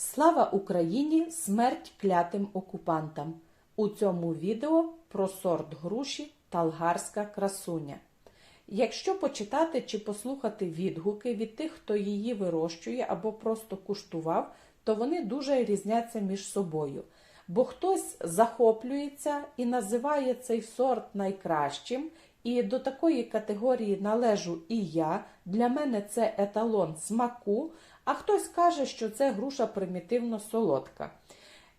Слава Україні! Смерть клятим окупантам! У цьому відео про сорт груші Талгарська красуня. Якщо почитати чи послухати відгуки від тих, хто її вирощує або просто куштував, то вони дуже різняться між собою. Бо хтось захоплюється і називає цей сорт найкращим, і до такої категорії належу і я. Для мене це еталон смаку, а хтось каже, що це груша примітивно солодка.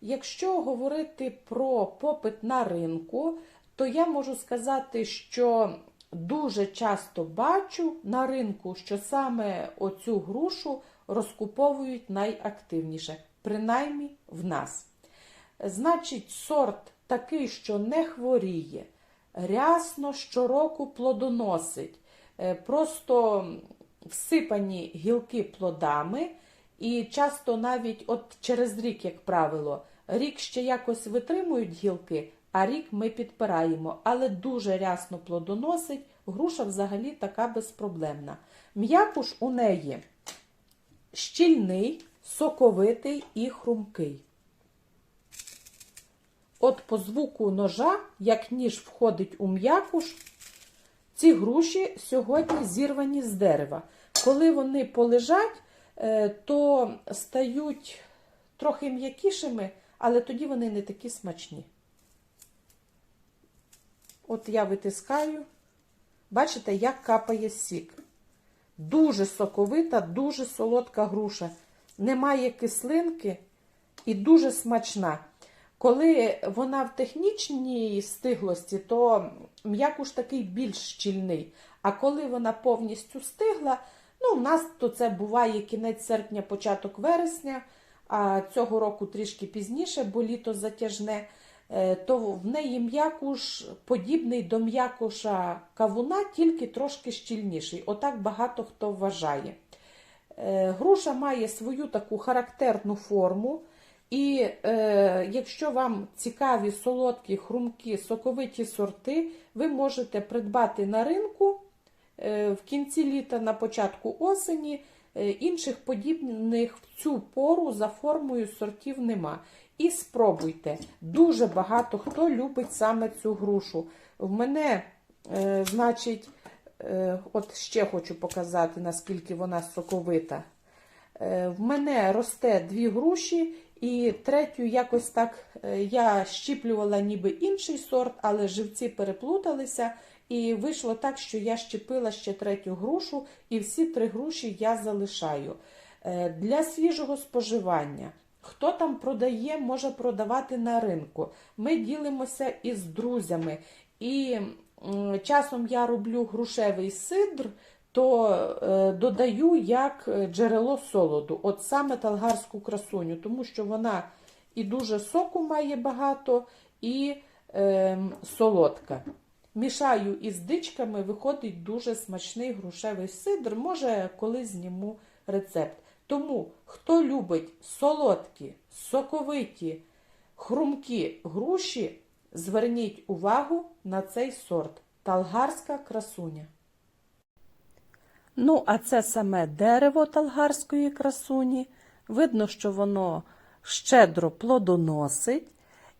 Якщо говорити про попит на ринку, то я можу сказати, що дуже часто бачу на ринку, що саме оцю грушу розкуповують найактивніше, принаймні в нас. Значить, сорт такий, що не хворіє, рясно щороку плодоносить, е, просто всипані гілки плодами, і часто навіть от через рік, як правило, рік ще якось витримують гілки, а рік ми підпираємо, але дуже рясно плодоносить. Груша взагалі така безпроблемна. М'якуш у неї щільний, соковитий і хрумкий. От по звуку ножа, як ніж входить у м'якуш, ці груші сьогодні зірвані з дерева. Коли вони полежать, е, то стають трохи м'якішими, але тоді вони не такі смачні. От я витискаю, бачите, як капає сік. Дуже соковита, дуже солодка груша. Немає кислинки і дуже смачна. Коли вона в технічній стиглості, то м'якуш такий більш щільний. А коли вона повністю стигла, ну, у нас то це буває кінець серпня, початок вересня, а цього року трішки пізніше, бо літо затяжне, е, то в неї м'якуш подібний до м'якуша кавуна, тільки трошки щільніший. Отак багато хто вважає. Е, Груша має свою таку характерну форму. І е, якщо вам цікаві солодкі, хрумкі, соковиті сорти, ви можете придбати на ринку е, в кінці літа, на початку осені. Е, інших подібних в цю пору за формою сортів нема. І спробуйте. Дуже багато хто любить саме цю грушу. В мене, е, значить, е, от ще хочу показати, наскільки вона соковита. Е, В мене росте дві груші, і третю якось так е, я щіплювала ніби інший сорт, але живці переплуталися. І вийшло так, що я щепила ще третю грушу, і всі три груші я залишаю. Е, Для свіжого споживання. Хто там продає, може продавати на ринку. Ми ділимося із друзями. І часом я роблю грушевий сидр, то е, додаю як е, джерело солоду, от саме талгарську красуню, тому що вона і дуже соку має багато, і е, солодка. Мішаю із дичками, виходить дуже смачний грушевий сидр. Може, колись зніму рецепт. Тому, хто любить солодкі, соковиті, хрумкі груші, зверніть увагу на цей сорт талгарська красуня. Ну, а це саме дерево талгарської красуні. Видно, що воно щедро плодоносить.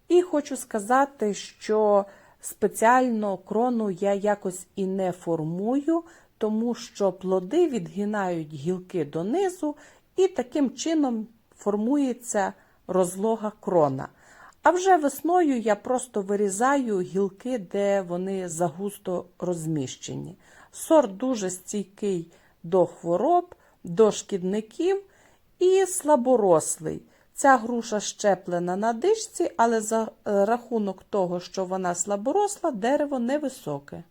І хочу сказати, що спеціально крону я якось і не формую, тому що плоди відгинають гілки донизу, і таким чином формується розлога крона. А вже весною я просто вирізаю гілки, де вони загусто розміщені. Сорт дуже стійкий до хвороб, до шкідників і слаборослий. Ця груша щеплена на дишці, але за е, рахунок того, що вона слаборосла, дерево невисоке.